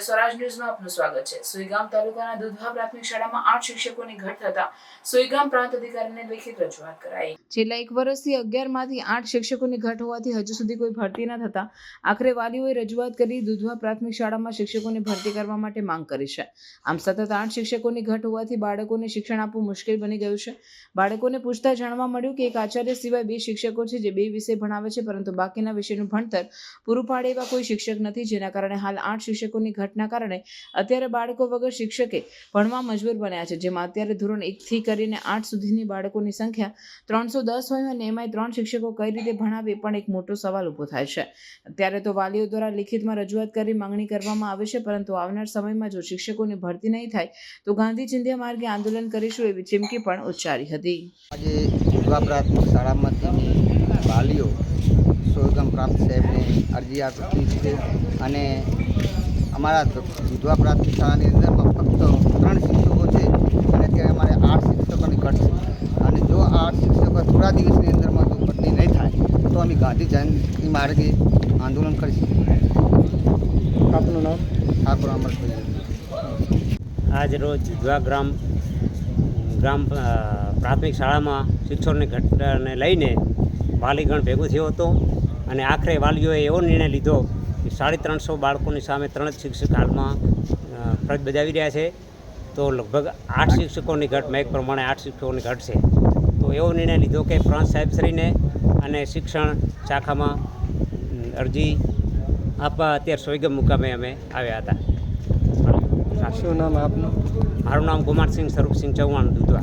સત્ય સ્વરાજ ન્યૂઝમાં આપનું સ્વાગત છે. સુઈગામ તાલુકાના દુધવા પ્રાથમિક શાળામાં આઠ શિક્ષકોની ઘટ થતા સુઈગામ પ્રાંત અધિકારીને લેખિત રજૂઆત કરાઈ. છેલ્લા એક વર્ષથી અગિયારમાંથી આઠ શિક્ષકોની ઘટ હોવાથી હજુ સુધી કોઈ ભરતી ન થતા આખરે વાલીઓએ રજૂઆત કરી દુધવા પ્રાથમિક શાળામાં શિક્ષકોની ભરતી કરવા માટે માંગ કરી છે. આમ સતત આઠ શિક્ષકોની ઘટ હોવાથી બાળકોને શિક્ષણ આપવું મુશ્કેલ બની ગયું છે. બાળકોને પૂછતા જાણવા મળ્યું કે એક આચાર્ય સિવાય બે શિક્ષકો છે જે બે વિષય ભણાવે છે, પરંતુ બાકીના વિષયનું ભણતર પૂરું પાડે એવા કોઈ શિક્ષક નથી, જેના કારણે હાલ આઠ શિક્ષકોની ઘટના કારણે અત્યારે બાળકો વગર શિક્ષકે ભણવા મજબૂર બન્યા છે, જેમાં અત્યારે ધોરણ એકથી કરીને આઠ સુધીની બાળકોની સંખ્યા ત્રણસો દસ હોય અને એમાંય ત્રણ શિક્ષકો કઈ રીતે ભણાવે પણ એક મોટો સવાલ ઊભો થાય છે. અત્યારે તો વાલીઓ દ્વારા લિખિતમાં રજૂઆત કરી માંગણી કરવામાં આવે છે, પરંતુ આવનાર સમયમાં જો શિક્ષકોની ભરતી નહીં થાય, તો ગાંધી ચિંધ્યા માર્ગે આંદોલન કરીશું એવી ચીમકી પણ ઉચ્ચારી હતી. આજે વિધવા પ્રાથમિક શાળામાંથી વાલીઓ સોયગામ પ્રાપ્ત સાહેબને અરજી આપી છે અને અમારા વિધવા પ્રાથમિક શાળાની અંદરમાં ફક્ત ત્રણ શિક્ષકો છે અને અત્યારે અમારે આઠ શિક્ષકોની ઘટ છે. અને જો આઠ શિક્ષકો થોડા દિવસની અંદરમાં જો ભરતી નહીં થાય, તો અમે ગાંધી જયંતિ માર્ગે આંદોલન કરીશું. આપનું નામ? ઠાકોર અમરભાઈ. આજ રોજ જુદવા ગ્રામ ગ્રામ પ્રાથમિક શાળામાં શિક્ષકોની ઘટનાને લઈને વાલીગણ ભેગું થયો હતો અને આખરે વાલીઓએ એવો નિર્ણય લીધો સાડી ત્રણસો બાળકોની સામે ત્રણ જ શિક્ષક હાલમાં ફરજ બજાવી રહ્યા છે. તો લગભગ આઠ શિક્ષકોની ઘટ મેં પ્રમાણે આઠ શિક્ષકોની ઘટ છે. તો એવો નિર્ણય લીધો કે પ્રાંત સાહેબશ્રીને અને શિક્ષણ શાખામાં અરજી આપવા અત્યારે સોયગમ મુકામે અમે આવ્યા હતા. શું નામ આપનું? મારું નામ કુમારસિંહ સ્વરૂપસિંહ ચૌહાણ દુધવા.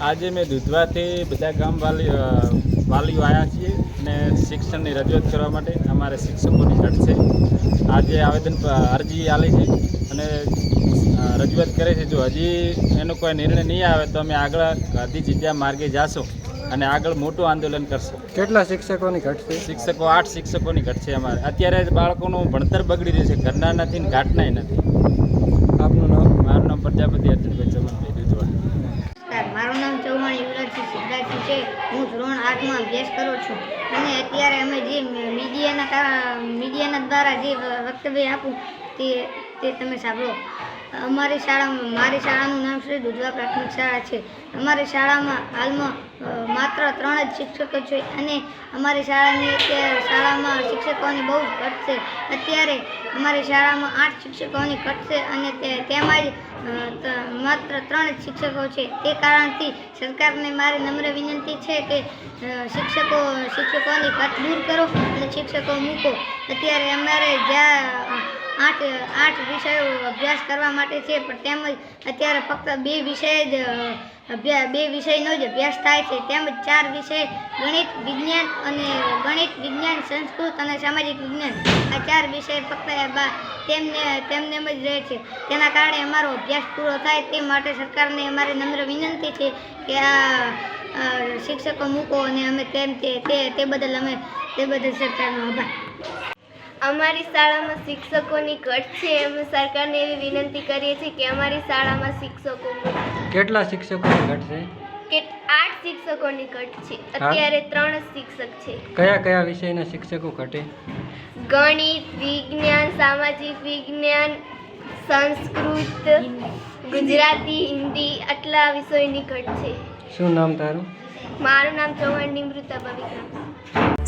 આજે મેં દુધવાથી બધા ગામ વાલી અ, વાલીઓ આવ્યા છીએ અને શિક્ષણની રજૂઆત કરવા માટે અમારે શિક્ષકોની ઘટ છે. આજે આવેદન અરજી આલી છે અને રજૂઆત કરે છે. જો હજી એનો કોઈ નિર્ણય નહીં આવે તો અમે આગળ ગાંધી જગ્યા માર્ગે જાશું અને આગળ મોટું આંદોલન કરશું. કેટલા શિક્ષકોની ઘટ છે? શિક્ષકો આઠ શિક્ષકોની ઘટ છે અમારે. અત્યારે બાળકોનું ભણતર બગડી રહ્યું છે. ઘરના નથી ને ઘાટનાય નથી. આપનું નામ? મારું નામ પ્રજાપતિ અર્જુનભાઈ ચમનભાઈ દુધવા નમસ્કાર મારું નામ ચૌહાણ યુવરાજસિંહ છે, હું ધોરણ આઠમાં અભ્યાસ કરું છું. અને અત્યારે અમે જે મીડિયાના મીડિયાના દ્વારા જે વક્તવ્ય આપું, તે તે તમે સાંભળો. અમારી શાળામાં, મારી શાળાનું નામ શ્રી દુધવા પ્રાથમિક શાળા છે. અમારી શાળામાં હાલમાં માત્ર ત્રણ જ શિક્ષકો છે અને અમારી શાળાની અત્યારે શાળામાં શિક્ષકોની બહુ જ ઘટ છે. અત્યારે અમારી શાળામાં આઠ શિક્ષકોની ઘટ છે અને તે, તેમાં જ માત્ર ત્રણ જ શિક્ષકો છે. તે કારણથી સરકારને મારી નમ્ર વિનંતી છે કે શિક્ષકો, શિક્ષકોની ઘટ દૂર કરો અને શિક્ષકો મૂકો. અત્યારે અમારે જ્યાં આઠ આઠ વિષયો અભ્યાસ કરવા માટે છે, પણ તેમજ અત્યારે ફક્ત બે વિષય જ અભ્યાસ બે વિષયનો જ અભ્યાસ થાય છે. તેમજ ચાર વિષય, ગણિત, વિજ્ઞાન અને ગણિત, વિજ્ઞાન, સંસ્કૃત અને સામાજિક વિજ્ઞાન. આ ચાર વિષય ફક્ત તેમને તેમને જ રહે છે. તેના કારણે અમારો અભ્યાસ પૂરો થાય તે માટે સરકારને અમારી નમ્ર વિનંતી છે કે આ શિક્ષકો મૂકો અને અમે તેમ તે બદલ અમે, તે બદલ સરકારનો આભાર. અમારી શાળામાં શિક્ષકોની ઘટ છે અમે સરકારને એવી વિનંતી કરીએ છીએ કે અમારી શાળામાં શિક્ષકો કેટલા શિક્ષકોની ઘટ છે? કે આઠ શિક્ષકોની ઘટ છે અત્યારે ત્રણ શિક્ષક છે. કયા કયા વિષયના શિક્ષકો ઘટે? ગણિત વિજ્ઞાન સામાજિક વિજ્ઞાન સંસ્કૃત ગુજરાતી હિન્દી આટલા વિષયની ઘટ છે. શું નામ તારું? મારું નામ ચૌહાણ નિમૃતા પવિત્રા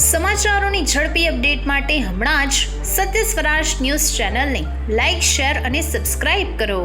સમાચારોની ઝડપી અપડેટ માટે હમણાં જ સત્ય સ્વરાજ ન્યૂઝ ચેનલને લાઇક શેર અને સબસ્ક્રાઇબ કરો.